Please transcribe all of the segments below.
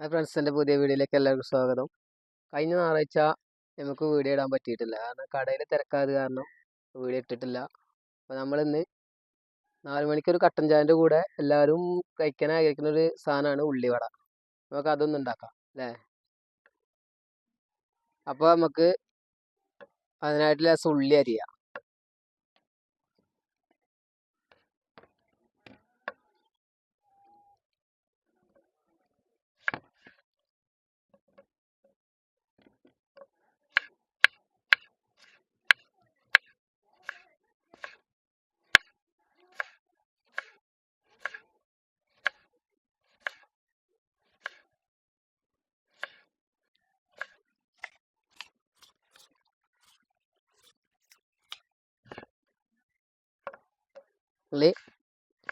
Hi friends എന്റെ പുതിയ വീഡിയോയിലേക്ക് എല്ലാവർക്കും സ്വാഗതം. കഴിഞ്ഞ ഞായറാഴ്ച നമുക്ക് വീഡിയോ ഇടാൻ പറ്റിയിട്ടില്ല. കാരണം കടയിൽ തിരക്കായത് കാരണം വീഡിയോ ഇട്ടിട്ടില്ല. അപ്പോൾ നമ്മളിന്ന് നാല് മണിക്കൊരു കട്ടൻ ചായന്റെ കൂടെ എല്ലാവരും കഴിക്കാൻ ആഗ്രഹിക്കുന്ന ഒരു സാധനമാണ് ഉള്ളിവട. നമുക്ക് അതൊന്നും ഉണ്ടാക്കാം അല്ലേ? അപ്പോൾ നമുക്ക് അതിനായിട്ടുള്ള ഉള്ളി അരിയാം.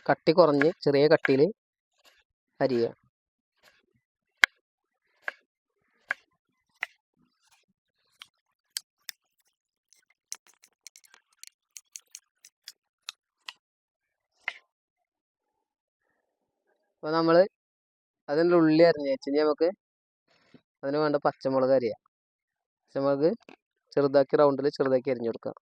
കട്ടി കുറഞ്ഞ് ചെറിയ കട്ടിയിൽ അരിയുക. അപ്പോൾ നമ്മൾ അതിന്റെ ഉള്ളി അരിഞ്ഞ് വെച്ച് നമുക്ക് അതിന് വേണ്ട പച്ചമുളക് അരിയാം. പച്ചമുളക് ചെറുതാക്കി റൗണ്ടിൽ ചെറുതാക്കി അരിഞ്ഞു കൊടുക്കുക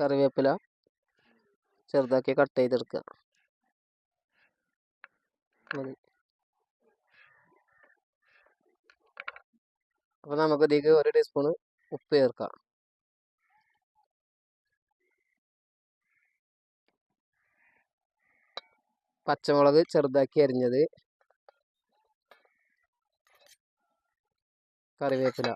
കറിവേപ്പില ചെറുതാക്കി കട്ട് ചെയ്തെടുക്കുക മതി. അപ്പോൾ നമുക്ക് ഇതിലേക്ക് ഒരു ടീസ്പൂണ് ഉപ്പ് ചേർക്കാം. പച്ചമുളക് ചെറുതാക്കി അരിഞ്ഞത്. കറിവേപ്പില.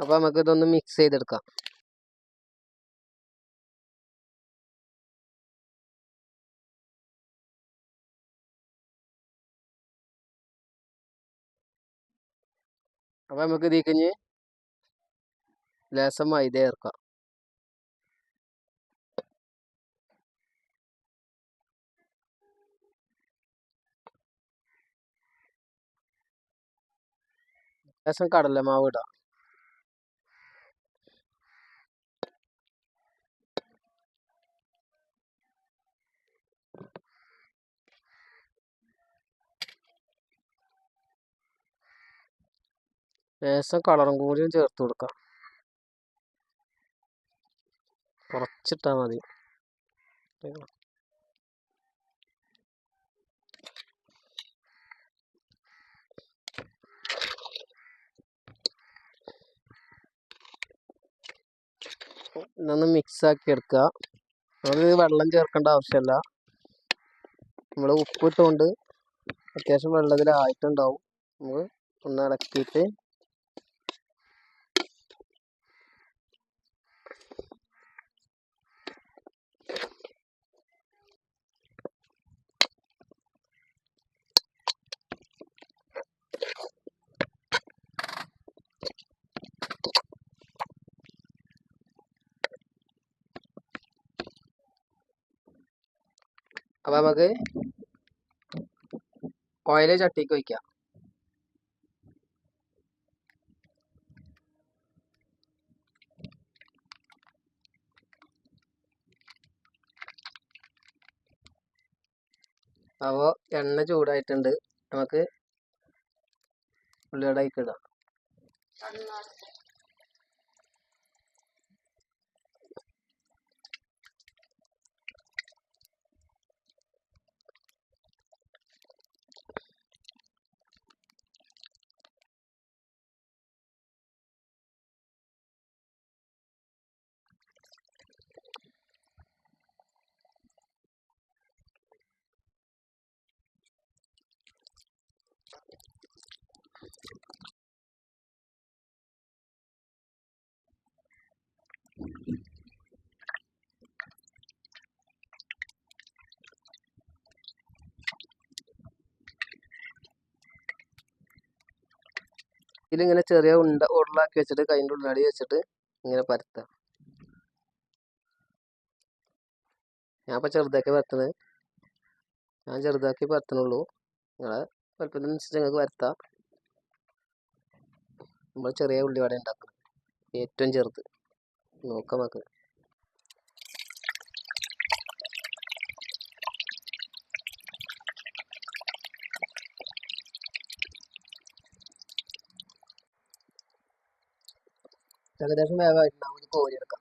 അപ്പോൾ നമുക്ക് ഇതൊന്ന് മിക്സ് ചെയ്തെടുക്കാം. അപ്പോൾ നമുക്ക് ഇതീ കഴിഞ്ഞ് ലേസം മൈദ ചേർക്കാം. ലേശം കടലമാവ് ഇടാം. ലേശം കളറും കൂടിയും ചേർത്ത് കൊടുക്കാം. കുറച്ചിട്ടാൽ മതി. ഒന്ന് മിക്സ് ആക്കി എടുക്കുക നമുക്ക് വെള്ളം ചേർക്കേണ്ട ആവശ്യമില്ല നമ്മൾ ഉപ്പിട്ടുകൊണ്ട് അത്യാവശ്യം വെള്ളത്തിലായിട്ടുണ്ടാവും. നമുക്ക് ഒന്ന് ഇളക്കിയിട്ട് അപ്പോൾ നമുക്ക് ഓയിൽ ചട്ടിക്ക് ഒഴിക്കാം. അപ്പോൾ എണ്ണ ചൂടായിട്ടുണ്ട്. നമുക്ക് ഉള്ളിയുടെ അതിലേക്ക് ഇടാം ഇതിലിങ്ങനെ ചെറിയ ഉണ്ട ഉരുളാക്കി വെച്ചിട്ട് കൈന്റെ ഉള്ളടി വെച്ചിട്ട് ഇങ്ങനെ പരത്താം. ഞാൻ ഇപ്പോൾ ചെറുതാക്കി പരത്തണത് ഞാൻ ചെറുതാക്കി പരത്തണുള്ളൂ. നിങ്ങളെ വലുപ്പത്തിനനുസരിച്ച് നിങ്ങൾക്ക് വരുത്താം നമ്മൾ ചെറിയ ഉള്ളിവട ഉണ്ടാക്കണം. ഏറ്റവും ചെറുത്. നോക്കാം നമുക്ക് ഏകദേശം വേഗമായിട്ടുണ്ടാവും ഇത് കോരി എടുക്കാം